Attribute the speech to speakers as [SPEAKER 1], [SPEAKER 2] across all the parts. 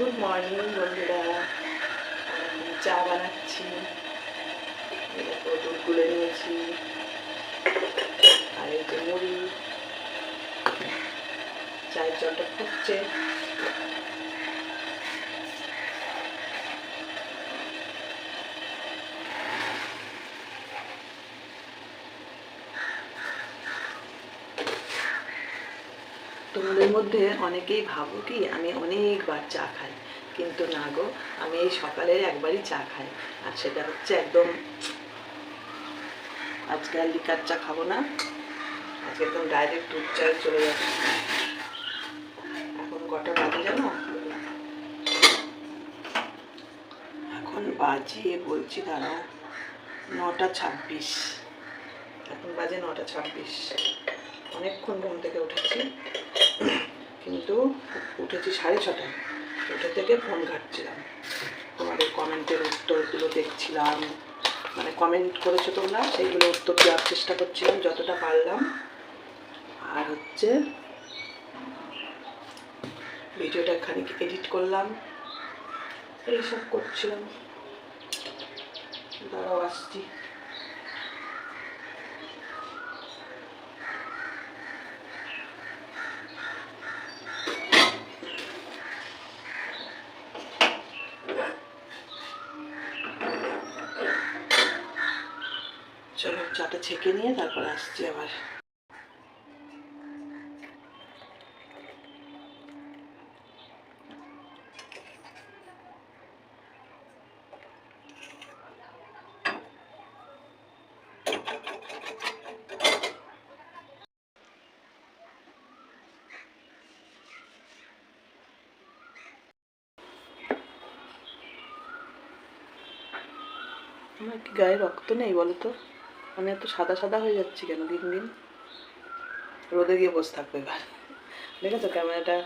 [SPEAKER 1] Good morning বন্ধুরা। চা বানাচ্ছি। দুধ গুলে নিয়েছি। আর এই যে মুড়ি। চায়ের জলটা ফুটছে তোমাদের মধ্যে অনেকেই ভাবো কি, আমি অনেকবার চা খাই। কিন্তু না গো, আমি এই সকালে একবারই চা খাই। আর সেটা হচ্ছে একদম আজকে আর লিকার চা খাব না। আজকে একদম ডাইরেক্ট দুধ চায় চলে যাবে। এখন কটা বাজে জানো? এখন বাজিয়ে বলছি দাঁড়াও, নটা ছাব্বিশ। এখন বাজে নটা ছাব্বিশ। অনেকক্ষণ ঘুম থেকে উঠেছি। কিন্তু উঠেছি সাড়ে ছটায়। উঠে থেকে ফোন ঘাটছিলাম। তোমাদের কমেন্টের উত্তরগুলো দেখছিলাম। মানে কমেন্ট করেছ তোমরা, সেইগুলো উত্তর দেওয়ার চেষ্টা করছিলাম, যতটা পারলাম। আর হচ্ছে, ভিডিওটা খানিক এডিট করলাম। এইসব করছিলাম। দাঁড়াও, আসছি চলো চাটা ছেঁকে নিয়ে তারপর আসছি আবার। আমার কি গায়ে রক্ত নেই বলো তো? আমি এত সাদা সাদা হয়ে যাচ্ছি কেন দিন দিন? রোদে গিয়ে বসে থাকবে এবার। দেখেছ ক্যামেরাটা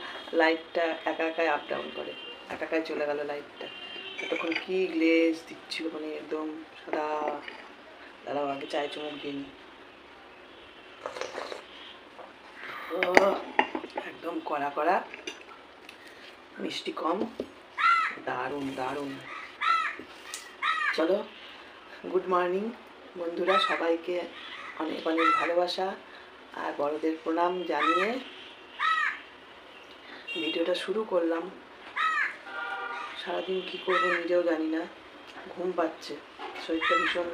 [SPEAKER 1] লাইটটা একা একাই আপ ডাউন করে, একা একাই চলে গেল লাইটটা। এতক্ষণ কি গ্লেজ দিচ্ছিল মানে একদম সাদা। দাঁড়াও, আগে চায় চুমুক দিন একদম কড়া কড়া। মিষ্টি কম। দারুণ দারুণ। চলো গুড মর্নিং বন্ধুরা সবাইকে অনেক অনেক ভালোবাসা আর বড়দের প্রণাম জানিয়ে ভিডিওটা শুরু করলাম। সারাদিন কী করব নিজেও জানি না। ঘুম পাচ্ছে। শরীরটা ভীষণ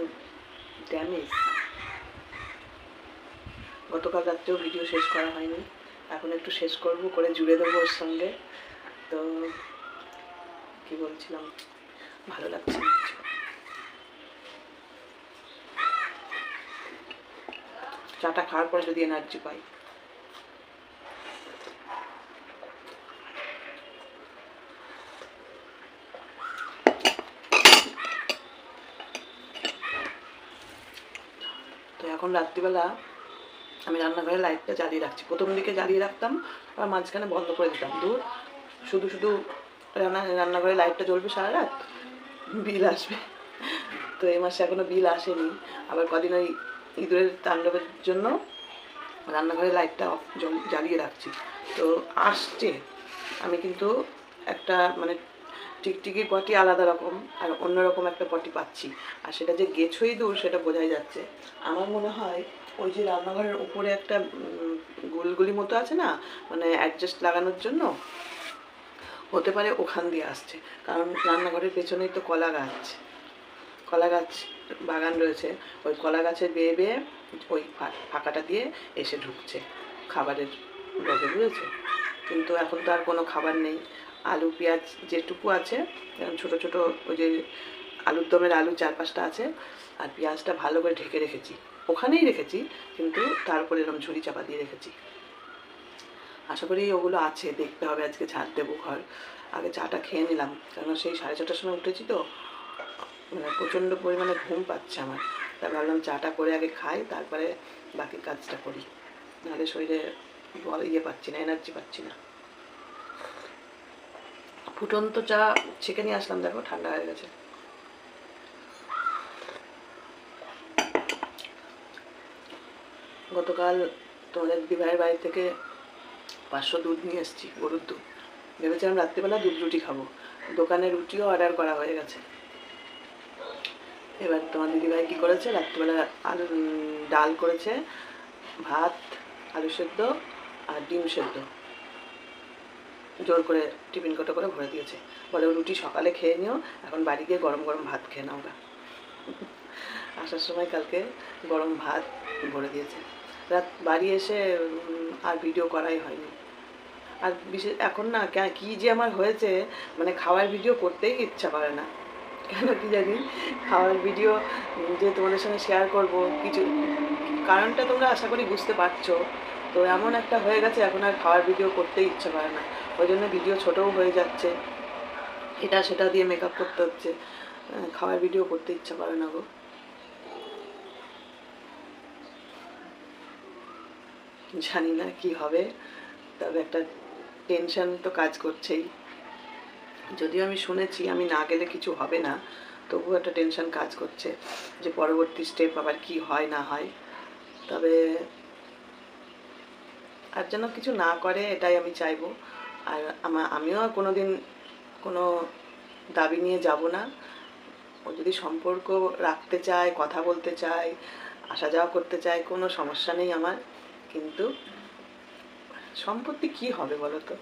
[SPEAKER 1] ড্যামেজ গতকাল রাত্রেও ভিডিও শেষ করা হয়নি। এখন একটু শেষ করব, করে জুড়ে দেবো ওর সঙ্গে। তো কি বলছিলাম? ভালো লাগছে না কিছু চাটা খাওয়ার পরে যদি এনার্জি পাই। তো এখন রাত্রিবেলা আমি রান্নাঘরে লাইটটা জ্বালিয়ে রাখছি। প্রথম দিকে জ্বালিয়ে রাখতাম আর মাঝখানে বন্ধ করে দিতাম। দূর, শুধু শুধু রান্না, রান্নাঘরে লাইটটা জ্বলবে সারা রাত, বিল আসবে। তো এই মাসে এখনও বিল আসেনি। আবার কদিন ওই ইঁদুরের তাণ্ডবের জন্য রান্নাঘরের লাইটটা অফ জ্বালিয়ে রাখছি। তো আসছে। আমি কিন্তু একটা মানে টিকটিকির পটি আলাদা রকম আর অন্যরকম একটা পটি পাচ্ছি। আর সেটা যে গেছোই দূর সেটা বোঝাই যাচ্ছে। আমার মনে হয় ওই যে রান্নাঘরের উপরে একটা গুলগুলি মতো আছে না মানে অ্যাডজাস্ট লাগানোর জন্য, হতে পারে ওখান দিয়ে আসছে। কারণ রান্নাঘরের পেছনেই তো কলা গাছ। কলা গাছ বাগান রয়েছে, ওই কলা গাছের বেয়ে বেয়ে ওই ফাঁকাটা দিয়ে এসে ঢুকছে, খাবারের লোভে বুঝেছ? কিন্তু এখন তো আর কোনো খাবার নেই। আলু, পেঁয়াজ যেটুকু আছে ছোটো ছোটো ওই যে আলুর দমের আলু চার পাঁচটা আছে, আর পেঁয়াজটা ভালো করে ঢেকে রেখেছি। ওখানেই রেখেছি, কিন্তু তারপরে এরকম ঝুড়ি চাপা দিয়ে রেখেছি। আশা করি ওগুলো আছে, দেখতে হবে, আজকে ঝাড় দেবো ঘর। আগে চাটা খেয়ে নিলাম কারণ সেই সাড়ে ছটার সময় উঠেছি তো প্রচণ্ড পরিমাণে ঘুম পাচ্ছে আমার। তাই ভাবলাম চাটা করে আগে খাই, তারপরে বাকি কাজটা করি। নাহলে শরীরে বল ইয়ে পাচ্ছি না এনার্জি পাচ্ছি না। ফুটন্ত চা ছেঁকে নিয়ে আসলাম, দেখো, ঠান্ডা হয়ে গেছে। গতকাল তোমাদের বিবাহের বাড়ি থেকে পাঁচশো দুধ নিয়ে এসেছি, গরুর দুধ। ভেবেছিলাম রাত্রিবেলা দুধ রুটি খাব। দোকানে রুটিও অর্ডার করা হয়ে গেছে। এবার তোমার দিদিভাই কী করেছে? রাত্রিবেলা আলু, ডাল করেছে, ভাত, আলু সেদ্ধ আর ডিম সেদ্ধ। জোর করে টিফিন কোটো করে ভরে দিয়েছে। বলে রুটি সকালে খেয়ে নিও, এখন বাড়ি গিয়ে গরম গরম ভাত খেয়ে নাও ওরা আসার সময় কালকে গরম ভাত ভরে দিয়েছে। রাত, বাড়ি এসে আর ভিডিও করাই হয়নি। আর বিশেষ, এখন না কে- যে আমার হয়েছে মানে খাওয়ার ভিডিও করতেই ইচ্ছা করে না। কেন কি জানি, খাওয়ার ভিডিও যে তোমাদের সঙ্গে শেয়ার করব, কিছু, কারণটা তোমরা আশা করি বুঝতে পারছ। তো এমন একটা হয়ে গেছে, এখন আর খাওয়ার ভিডিও করতেই ইচ্ছা করে না। ওই জন্য ভিডিও ছোটও হয়ে যাচ্ছে। এটা সেটা দিয়ে মেকআপ করতে হচ্ছে। খাওয়ার ভিডিও করতে ইচ্ছা করে না গো। জানি না কি হবে, তবে একটা টেনশন তো কাজ করছেই। যদিও আমি শুনেছি, আমি না গেলে কিছু হবে না। তবুও একটা টেনশন কাজ করছে যে পরবর্তী স্টেপ আবার কি হয়, না হয়। তবে আর যেন কিছু না করে, এটাই আমি চাইব। আর আমা, আমিও কোনো দিন কোনো দাবি নিয়ে যাব না। ও যদি সম্পর্ক রাখতে চায়, কথা বলতে চায়, আসা যাওয়া করতে চায়, কোনো সমস্যা নেই আমার। কিন্তু সম্পত্তি কি হবে বলো তো?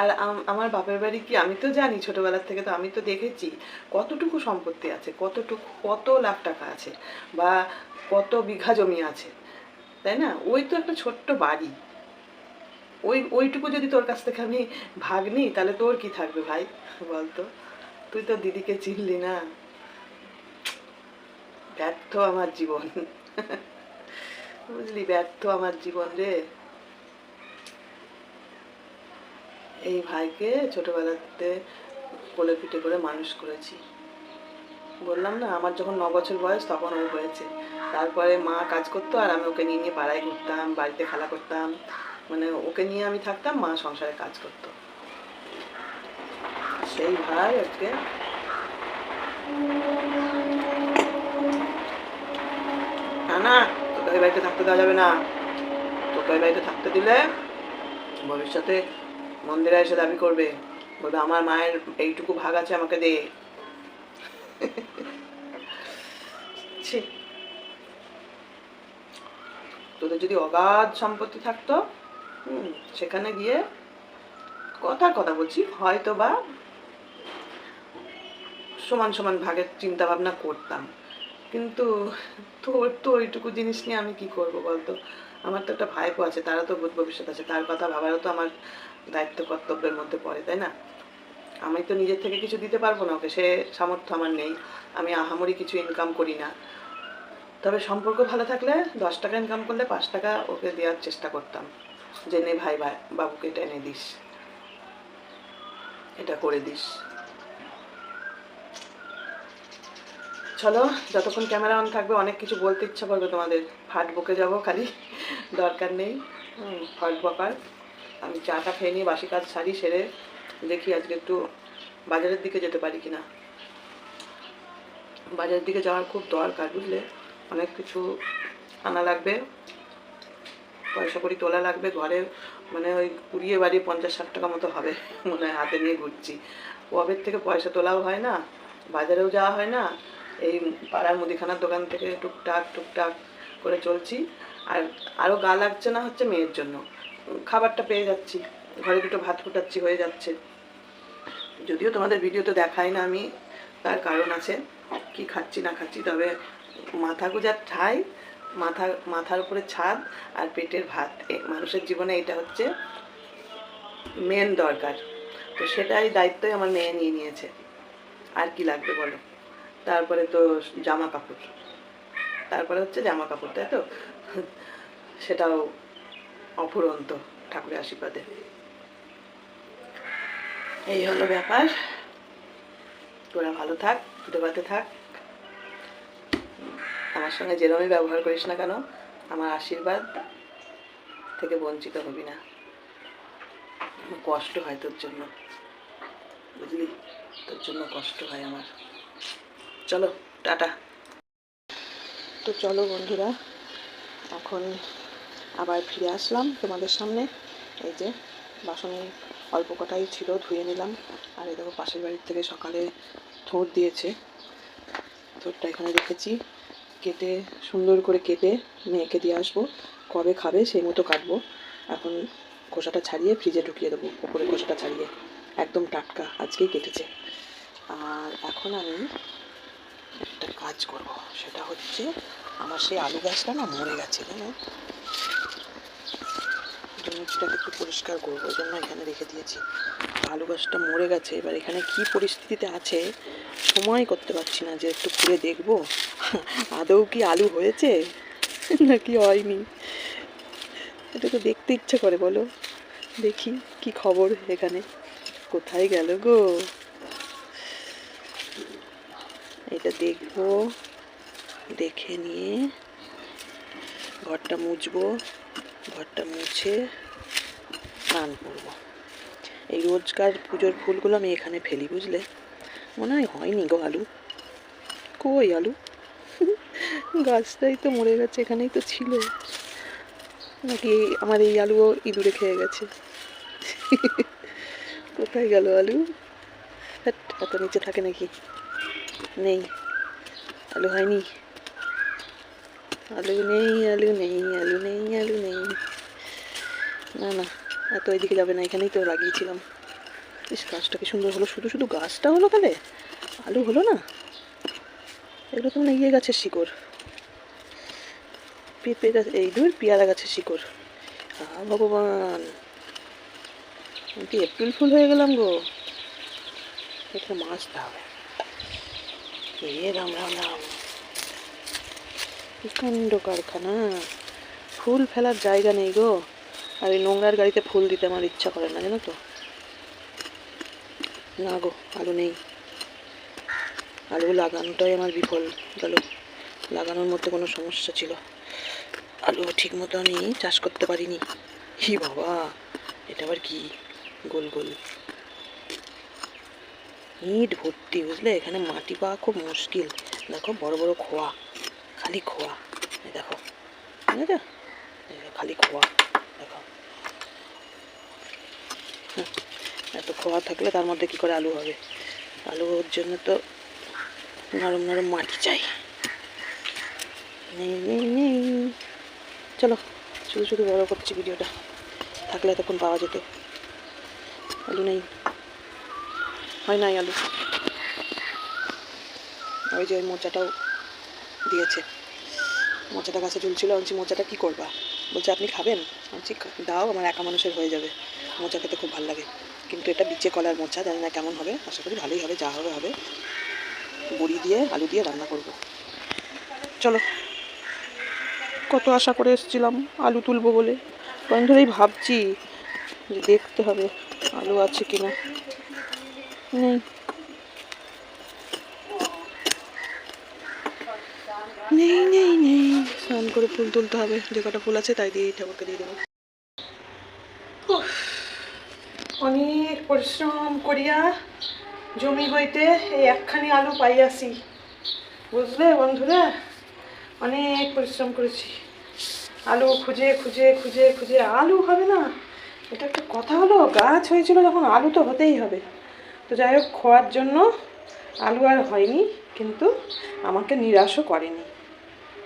[SPEAKER 1] আর আমার বাপের বাড়ি কি আমি তো জানি ছোটবেলার থেকে, তো আমি তো দেখেছি কতটুকু সম্পত্তি আছে, কতটুকু, কত লাখ টাকা আছে বা কত বিঘা জমি আছে, তাই না? ওই তো একটা ছোট্ট বাড়ি। ওই, ওইটুকু যদি তোর কাছ থেকে আমি ভাগ নিই, তাহলে তোর কি থাকবে ভাই? বলতো। তুই তো দিদিকে চিনলি না। ব্যর্থ আমার জীবন। বুঝলি? ব্যর্থ আমার জীবন রে। এই ভাইকে ছোটবেলাতে কোলে পিঠে করে মানুষ করেছি। বললাম না, আমার যখন ন বছর বয়স তখন ও হয়েছে। তারপরে মা কাজ করতো আর আমি ওকে নিয়ে নিয়ে পাড়ায় ঘুরতাম, বাড়িতে খেলা করতাম। মানে ওকে নিয়ে আমি থাকতাম, মা সংসারে কাজ করতো। সেই ভাই আজকে না না, তোকে বাড়িতে থাকতে দেওয়া যাবে না। তোকে বাড়িতে থাকতে দিলে ভবিষ্যতে মন্দিরে এসে দাবি করবে। বলবে, আমার মায়ের এইটুকু ভাগ আছে, আমাকে দে। তোদের যদি অগাধ সম্পত্তি থাকতো সেখানে গিয়ে কথার কথা বলছি, হয়তো বা সমান সমান ভাগের চিন্তা ভাবনা করতাম। কিন্তু তোর তো ওইটুকু জিনিস নিয়ে আমি কি করব বলতো? আমার তো একটা ভাইপো আছে তারা তো ভবিষ্যৎ আছে, তার কথা ভাবারও তো আমার দায়িত্ব কর্তব্যের মধ্যে পড়ে, তাই না? আমি তো নিজের থেকে কিছু দিতে পারব না ওকে, সে সামর্থ্য আমার নেই, আমি আহামরি কিছু ইনকাম করি না। তবে সম্পর্ক ভালো থাকলে দশ টাকা ইনকাম করলে পাঁচ টাকা ওকে দেওয়ার চেষ্টা করতাম। যে নে ভাই ভাই বাবুকে এটা এনে দিস। এটা করে দিস। চলো, যতক্ষণ ক্যামেরা অন থাকবে, অনেক কিছু বলতে ইচ্ছা করবে তোমাদের। ফাট বকে যাব খালি, দরকার নেই। ফাট বকার। আমি চাটা খেয়ে নিয়ে বাসি কাজ সারি সেরে দেখি আজকে একটু বাজারের দিকে যেতে পারি কিনা। বাজারের দিকে যাওয়ার খুব দরকার, বুঝলে? অনেক কিছু আনা লাগবে, পয়সা করি তোলা লাগবে, ঘরে মানে ওই কুড়িয়ে বাড়ি পঞ্চাশ ষাট টাকা মতো হবে, মনে হয় হাতে নিয়ে ঘুরছি। কবের থেকে পয়সা তোলাও হয় না, বাজারেও যাওয়া হয় না, এই পাড়ার মুদিখানার দোকান থেকে টুকটাক টুকটাক করে চলছি। আর আরও গা লাগছে না হচ্ছে মেয়ের জন্য। খাবারটা পেয়ে যাচ্ছি। ঘরে দুটো ভাত ফুটাচ্ছি, হয়ে যাচ্ছে। যদিও তোমাদের ভিডিওতে দেখাই না আমি, তার কারণ আছে, কি খাচ্ছি না খাচ্ছি, তবে মাথা গুজার ঠাই, মাথা, মাথার উপরে ছাদ আর পেটের ভাত। মানুষের জীবনে এটা হচ্ছে মেন দরকার। তো সেটাই দায়িত্বই আমার মেয়ে নিয়ে নিয়েছে। আর কি লাগবে বলো? তারপরে তো জামা কাপড় তারপরে হচ্ছে জামা কাপড় তাই তো? সেটাও অফুরন্ত ঠাকুরের আশীর্বাদে। এই হলো ব্যাপার। তোরা ভালো থাক পাতে থাক। আমার সঙ্গে যেরমই ব্যবহার করিস না কেন, আমার আশীর্বাদ থেকে বঞ্চিত হবি না। কষ্ট হয় তোর জন্য। বুঝলি? তোর জন্য কষ্ট হয় আমার। চলো, টাটা। তো চলো বন্ধুরা, এখন আবার ফিরে আসলাম তোমাদের সামনে। এই যে বাসন অল্প কটাই ছিল, ধুয়ে নিলাম। আর এই দেখো পাশের বাড়ির থেকে সকালে থোড় দিয়েছে। থোড়টা এখানে রেখেছি। কেটে, সুন্দর করে কেটে মেয়েকে দিয়ে আসব। কবে খাবে সেই মতো কাটবো। এখন খোসাটা ছাড়িয়ে ফ্রিজে ঢুকিয়ে দেবো উপরে খোসাটা ছাড়িয়ে। একদম টাটকা, আজকেই কেটেছে। আর এখন আমি একটা কাজ করব, সেটা হচ্ছে আমার সেই আলু গাছটা না মরে গেছে, জানো? জমিটাকে একটু পরিষ্কার করব ওই জন্য এখানে রেখে দিয়েছি। আলু গাছটা মরে গেছে, এবার এখানে কি পরিস্থিতিতে আছে সময় করতে পারছি না, যে একটু ঘুরে দেখব। আদৌ কি আলু হয়েছে? নাকি হয়নি? এটা তো দেখতে ইচ্ছে করে, বলো। দেখি কি খবর এখানে। কোথায় গেল গো? এটা দেখব, দেখে নিয়ে ঘরটা মুছবো, ঘরটা মুছে স্নান করব। এই রোজকার পুজোর ফুলগুলো আমি এখানে ফেলি, বুঝলে? মনে হয় হয়নি গো আলু। কই আলু? গাছটাই তো মরে গেছে, এখানেই তো ছিল। নাকি আমার এই আলুও ইঁদুরে খেয়ে গেছে? কোথায় গেল আলু? এত নিচে থাকে নাকি? নেই। আলু হয়নি। আলু নেই আলু নেই আলু নেই আলু নেই। না না। এত এদিকে যাবে না, এখানেই তো লাগিয়েছিলাম। ইস, গাছটা কি সুন্দর হলো? শুধু শুধু গাছটা হলো তাহলে? আলু হলো না? এগুলো তো মানে ইয়ে গাছের শিকড়। পেঁপে গাছ, এই দূর পেয়ারা গাছের শিকড়। আ, ভগবান। কি এপ্রিল ফুল হয়ে গেলাম গো। এটা মাছতে হবে এ, রাম রাম রাম। কাণ্ড কারখানা। ফুল ফেলার জায়গা নেই গো। আর এই নোংরার গাড়িতে ফুল দিতে আমার ইচ্ছা করে না, জানো তো? না গো, আলু নেই। আলু লাগানোটাই আমার বিফল গেল লাগানোর মধ্যে কোনো সমস্যা ছিল। আলু ঠিক মতো আমি চাষ করতে পারিনি। হি বাবা, এটা আবার কি? গোল গোল। ইট ভর্তি, বুঝলে? এখানে মাটি পাওয়া খুব মুশকিল। দেখো, বড় বড় খোয়া, খালি খোয়া। দেখো ঠিক খালি খোয়া দেখো হুম, এত খোয়া থাকলে তার মধ্যে কি করে আলু হবে? আলুর জন্য তো নরম নরম মাটি চাই। চলো শুধু শুধু বড় করছি ভিডিওটা। থাকলে তখন পাওয়া যেত। আলু নেই। হয় নাই আলু? ওই যে ওই মোচাটাও দিয়েছে। মোচাটা গাছে ঝুলছিল বলছি, মোচাটা কী করবা? বলছে আপনি খাবেন? বলছি, দাও আমার একা মানুষের হয়ে যাবে। মোচা খেতে খুব ভালো লাগে। কিন্তু এটা বিচে কলার মোচা, জানি না কেমন হবে। আশা করি ভালোই হবে, যা হবে হবে। বড়ি দিয়ে, আলু দিয়ে রান্না করব। চলো। কত আশা করে এসেছিলাম আলু তুলবো বলে। কয়েক ধরেই ভাবছি যে দেখতে হবে আলু আছে কিনা। নেই। নেই নেই নেই। স্নান করে ফুল তুলতে হবে। যে কটা ফুল আছে তাই দিয়ে ঠাকুরকে দিয়ে দেবো। অনেক পরিশ্রম করিয়া জমি হইতে এই একখানি আলু পাইয়াছি। বুঝলে বন্ধুরা? অনেক পরিশ্রম করেছি। আলু খুঁজে খুঁজে খুঁজে খুঁজে আলু হবে না? এটা একটা কথা হলো, গাছ হয়েছিল যখন আলু তো হতেই হবে। তো যাই হোক, খোয়ার জন্য আলু আর হয়নি, কিন্তু আমাকে নিরাশও করেনি।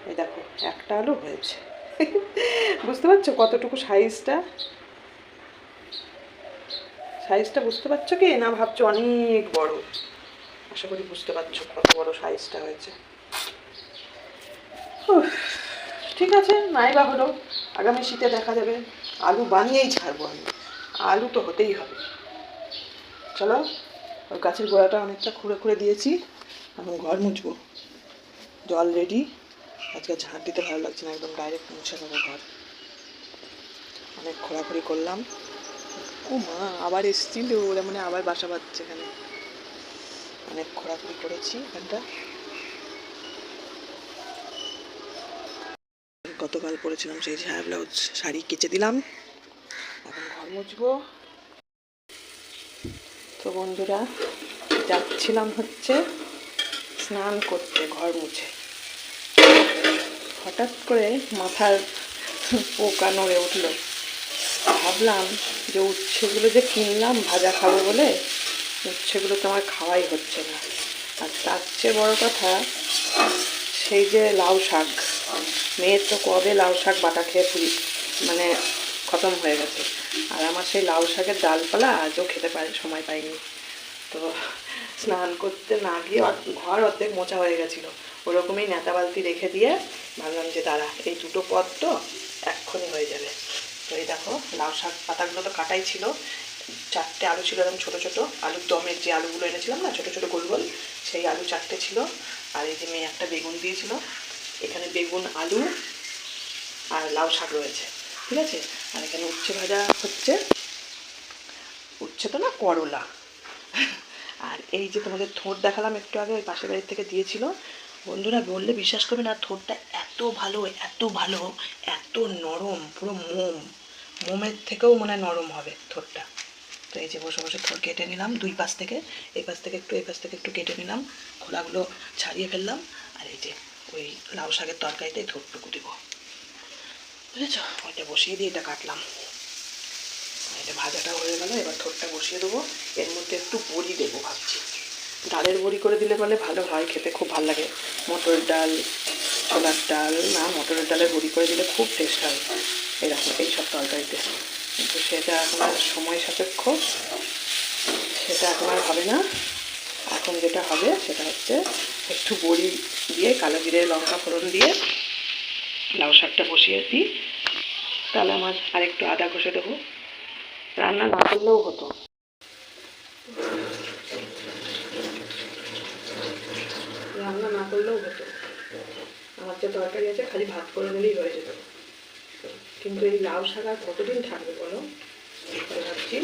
[SPEAKER 1] এই দেখো, একটা আলু হয়েছে। বুঝতে পারছ কতটুকু সাইজটা? সাইজটা বুঝতে পারছ কি? না ভাবছ অনেক বড়? আশা করি বুঝতে পারছ কত বড় সাইজটা হয়েছে। ঠিক আছে, নাই বা হলো। আগামী শীতে দেখা যাবে। আলু বানিয়েই ছাড়বো আমি। আলু তো হতেই হবে। চলো ওই গাছের গোড়াটা অনেকটা খুঁড়ে খুঁড়ে দিয়েছি। এখন ঘর মুছবো। জল রেডি আজকে ঝাঁট দিতে ভালো লাগছে না, একদম ডাইরেক্ট মুছে নেব ঘর। অনেক খোঁড়াখুড়ি করলাম। ও মা, আবার এসছিল, ওরা মানে আবার বাসা বাঁধছে এখানে। অনেক খোঁড়াখুড়ি করেছি এখানটা। গতকাল পরেছিলাম সেই ছায়া ব্লাউজ শাড়ি কেচে দিলাম। এখন ঘর মুছবো। তো বন্ধুরা, যাচ্ছিলাম হচ্ছে স্নান করতে, ঘর মুছে। হঠাৎ করে মাথার পোকা নড়ে উঠল। ভাবলাম যে উচ্ছেগুলো যে কিনলাম, ভাজা খাব বলে উচ্ছেগুলো তো আমার খাওয়াই হচ্ছে না। আর তার চেয়ে বড় কথা, সেই যে লাউ শাক, মেয়ের তো কবে লাউ শাক বাটা খেয়ে পুরি মানে খতম হয়ে গেছে। আর আমার সেই লাউ শাকের ডালপালা আজও খেতে পারি, সময় পাইনি। তো স্নান করতে না গিয়ে ঘর অর্ধেক মোচা হয়ে গেছিল। ওরকমই নেতা বালতি রেখে দিয়ে ভাবলাম যে দাঁড়া, এই দুটো পদ তো এক্ষুনি হয়ে যাবে। তো এই দেখো, লাউ শাক পাতাগুলো তো কাটাই ছিল। চারটে আলু ছিল এরকম ছোটো ছোটো। আলুর দমের যে আলুগুলো এনেছিলাম না, ছোটো ছোটো গোল গোল, সেই আলু চারটে ছিল। আর এই যে মেয়ে একটা বেগুন দিয়েছিল। এখানে বেগুন, আলু আর লাউ শাক রয়েছে। ঠিক আছে? আর এখানে উচ্ছে ভাজা হচ্ছে। উচ্ছে তো না, করলা। আর এই যে তোমাদের থোঁট দেখালাম একটু আগে, ওই পাশের বাড়ির থেকে দিয়েছিল। বন্ধুরা বললে বিশ্বাস করবে না থোটটা এত ভালো এত ভালো, এত নরম, পুরো মোম। মোমের থেকেও মানে নরম হবে থোটটা তো এই যে বসে বসে থোর কেটে নিলাম দুই পাশ থেকে, এই পাশ থেকে একটু, এই পাশ থেকে একটু কেটে নিলাম, খোলাগুলো ছাড়িয়ে ফেললাম, আর এই যে ওই লাউ শাকের তরকারিতে এই থোটটুকু দেবো। বুঝেছ? ওইটা বসিয়ে দিয়ে এটা কাটলাম। এটা ভাজাটা হয়ে গেল, এবার থোরটা বসিয়ে দেবো। এর মধ্যে একটু বড়ি দেবো ভাবছি। ডালের বড়ি করে দিলে বলে ভালো হয়, খেতে খুব ভালো লাগে। মটর ডাল, ছোলার ডাল, না, মটরের ডালের বড়ি করে দিলে খুব টেস্ট হয়। এরকম এইসব তরকারিতে। কিন্তু সেটা এখন আর সময় সাপেক্ষ। সেটা এখন আর হবে না। এখন যেটা হবে সেটা হচ্ছে একটু বড়ি দিয়ে কালো জিরে, লঙ্কা ফোড়ন দিয়ে লাউ শাকটা বসিয়ে দিই। তাহলে আমার আরেকটু আদা ঘষে দেবো। রান্না না করলেও হতো। রান্না না করলেও হতো। আমার যে তরকারি আছে, খালি ভাত করে নিলেই হয়ে যেত। কিন্তু এই লাউ শাক আর কতদিন থাকবে বলো? ভাবছি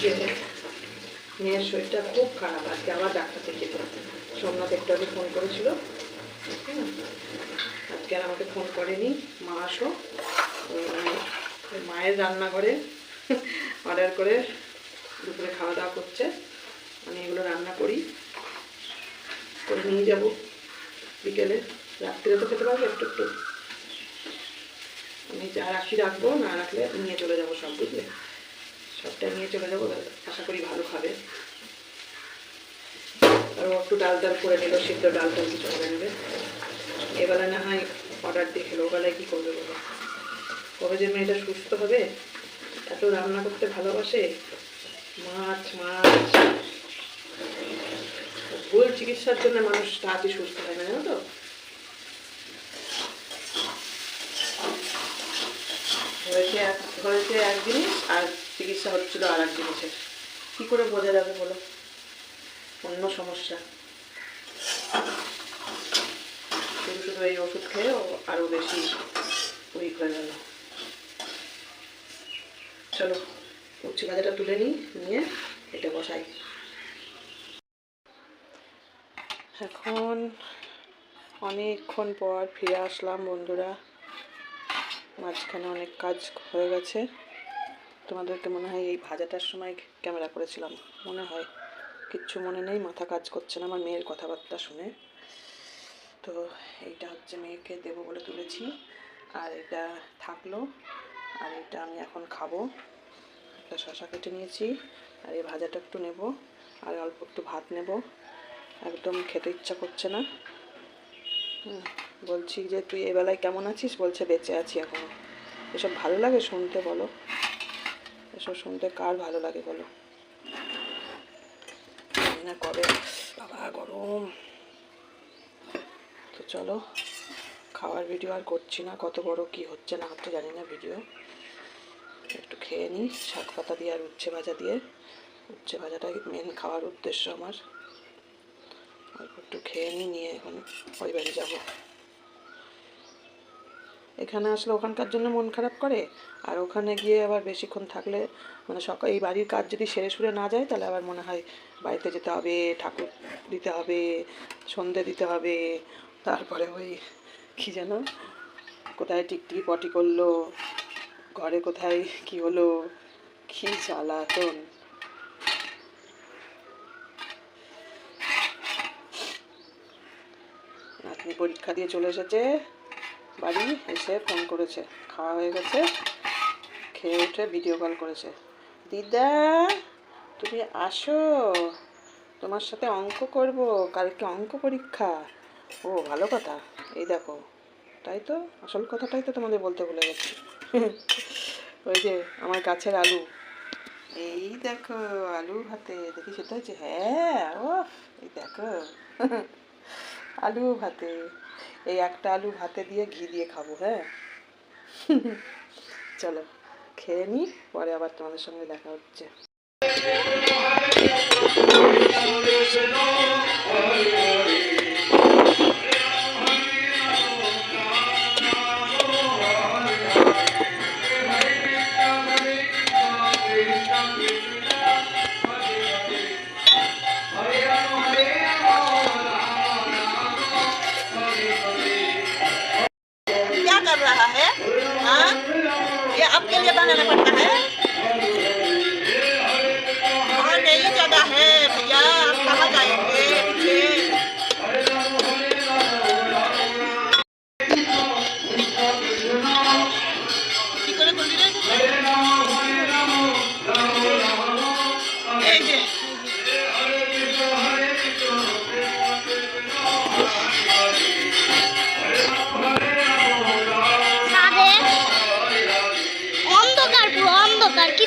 [SPEAKER 1] যে মেয়ের শরীরটা খুব খারাপ আজকে, আবার ডাক্তার থেকে সোমনাথ একটু আগে ফোন করেছিল। আজকে আর আমাকে ফোন করেনি, মা আসো। মায়ের রান্নাঘরে অর্ডার করে দুপুরে খাওয়া দাওয়া করছে। আমি এগুলো রান্না করি। করে নিয়ে যাব। বিকেলে রাত্রিরে তো খেতে পারব একটু একটু। আমি যা রাখি রাখব, না রাখলে নিয়ে চলে যাব সব বুঝলে সবটা নিয়ে চলে যাব, আশা করি ভালো খাবে। আর একটু ডাল ডাল করে নিল, সিদ্ধ ডাল টাল কিছু করে নেবে। এবেলা না হয় অর্ডার দিয়ে খেলো, ওবেলায় কী করবে বলো? কবে যে মেয়েটা সুস্থ হবে, এত রান্না করতে ভালোবাসে? মাছ মাছ। চিকিৎসার জন্য মানুষ তাড়াতাড়ি সুস্থ হয় না তো? হয়েছে এক জিনিস আর চিকিৎসা হচ্ছিল আর এক জিনিসের। কী করে বোঝা যাবে বলো? অন্য সমস্যা। শুধু শুধু এই ওষুধ খেয়েও আরও বেশি উইক হয়ে গেল। চলো, উচ্ছে ভাজাটা তুলে নিই, নিয়ে এটা বসাই। এখন অনেকক্ষণ পর ফিরে আসলাম বন্ধুরা। মাঝখানে অনেক কাজ হয়ে গেছে। তোমাদেরকে মনে হয় এই ভাজাটার সময় ক্যামেরা করেছিলাম। মনে হয় কিচ্ছু মনে নেই, মাথা কাজ করছে না, আমার মেয়ের কথাবার্তা শুনে। তো এইটা হচ্ছে মেয়েকে দেবো বলে তুলেছি। আর এটা থাকল। আর এটা আমি এখন খাব। একটা শশা কেটে নিয়েছি। আর এই ভাজাটা একটু নেব। আর অল্প একটু ভাত নেব। একদম খেতে ইচ্ছা করছে না। বলছি যে তুই এবেলায় কেমন আছিস? বলছে বেঁচে আছি এখনও। এসব ভালো লাগে শুনতে বলো। এসব শুনতে কার ভালো লাগে বলো? না কবে। বাবা, গরম। তো চলো, খাওয়ার ভিডিও আর করছি না। কত বড় কি হচ্ছে না হচ্ছে জানি না ভিডিও। একটু খেয়ে নিই শাক পাতা দিয়ে আর উচ্ছে ভাজা দিয়ে। উচ্ছে ভাজাটাই মেন খাওয়ার উদ্দেশ্য আমার। একটু খেয়ে নিই নিয়ে এখন ওই বাড়ি যাব। এখানে আসলে ওখানকার জন্য মন খারাপ করে, আর ওখানে গিয়ে আবার বেশিক্ষণ থাকলে মানে সকাল এই বাড়ির কাজ যদি সেরে সুরে না যায়, তাহলে আবার মনে হয় বাড়িতে যেতে হবে, ঠাকুর দিতে হবে, সন্ধে দিতে হবে, তারপরে ওই কী যেন, কোথায় টিকটিকি পটি করল, ঘরে কোথায় কি হলো, কি জ্বালাতন। পরীক্ষা দিয়ে চলে এসেছে। বাড়ি এসে ফোন করেছে। খাওয়া হয়ে গেছে। খেয়ে উঠে ভিডিও কল করেছে। দিদা, তুমি আসো। তোমার সাথে অঙ্ক করব। কালকে অঙ্ক পরীক্ষা। ও, ভালো কথা। এই দেখো, তাই তো? আসল কথাটাই তো তোমাদের বলতে ভুলে গেছি। ওই যে আমার গাছের আলু। এই দেখো আলু ভাতে। দেখি, সেটা হচ্ছে হ্যাঁ ও এই দেখো। আলু ভাতে। এই একটা আলু ভাতে দিয়ে ঘি দিয়ে খাব হ্যাঁ? চলো, খেয়ে নি, পরে আবার তোমাদের সঙ্গে দেখা হচ্ছে।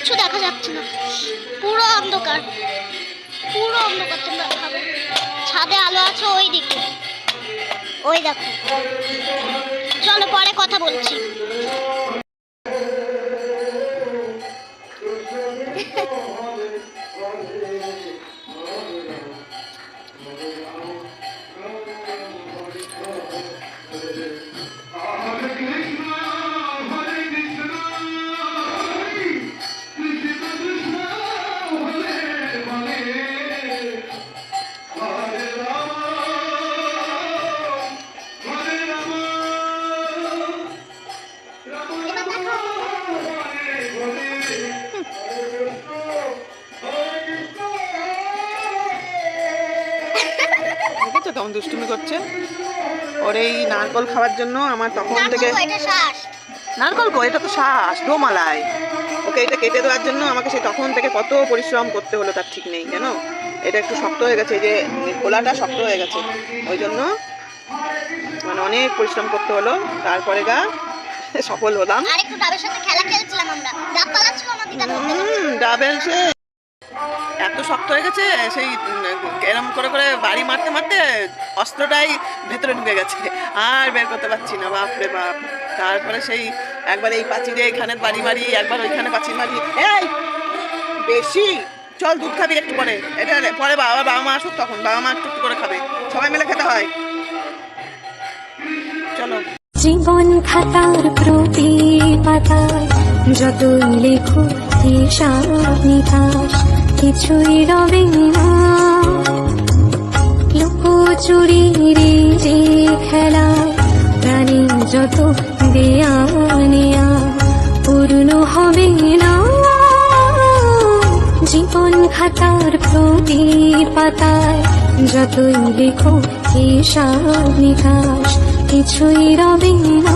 [SPEAKER 2] কিছু দেখা যাচ্ছে না। পুরো অন্ধকার। পুরো অন্ধকার, তোমরা খাবে। ছাদে আলো আছে ওই দিকে ওই দেখো। চলো পরে কথা বলছি।
[SPEAKER 1] কেমন দুষ্টুমি করছে। ওর এই নারকল খাওয়ার জন্য আমার তখন থেকে
[SPEAKER 2] নারকল
[SPEAKER 1] কো এটা তো শ্বাস ডোমালাই ওকে এটা কেটে দেওয়ার জন্য আমাকে সেই তখন থেকে কত পরিশ্রম করতে হলো তার ঠিক নেই কেন এটা একটু শক্ত হয়ে গেছে এই যে খোলাটা শক্ত হয়ে গেছে। ওই জন্য মানে অনেক পরিশ্রম করতে হলো। তারপরে গা সফল হলাম।
[SPEAKER 2] ডাবের সাথে খেলা খেলছিলাম আমরা। ডাব পালাচ্ছিল না দিদা
[SPEAKER 1] এত শক্ত হয়ে গেছে, সেই এরম করে করে বাড়ি মারতে মারতে অস্ত্রটাই ভেতরে ঢুকে গেছে। আর বের করতে পারছি না, বাপ রে বাপ। তারপরে সেই একবার এই পাঁচিরে এখানে বাড়ি মারি, একবার ওইখানে পাঁচির মারি। এই, বেশি? চল দুধ খাবি একটু পরে। এটা পরে বাবা বাবা মা আসুক তখন, বাবা মা একটু একটু করে খাবে। সবাই মিলে খেতে হয়। চলো।
[SPEAKER 3] জীবন খাতার প্রতি পাতায় যত লেখো হিসাব নিকাশ কিছুই রবে লুকোচুরির যে খেলায় প্রাণী যত দেয়া নেয়া পূর্ণ হবে না। জীবন খাতার প্রতি পাতায় যতই লেখো হিসাব নিকাশ, কিছুই রবে না।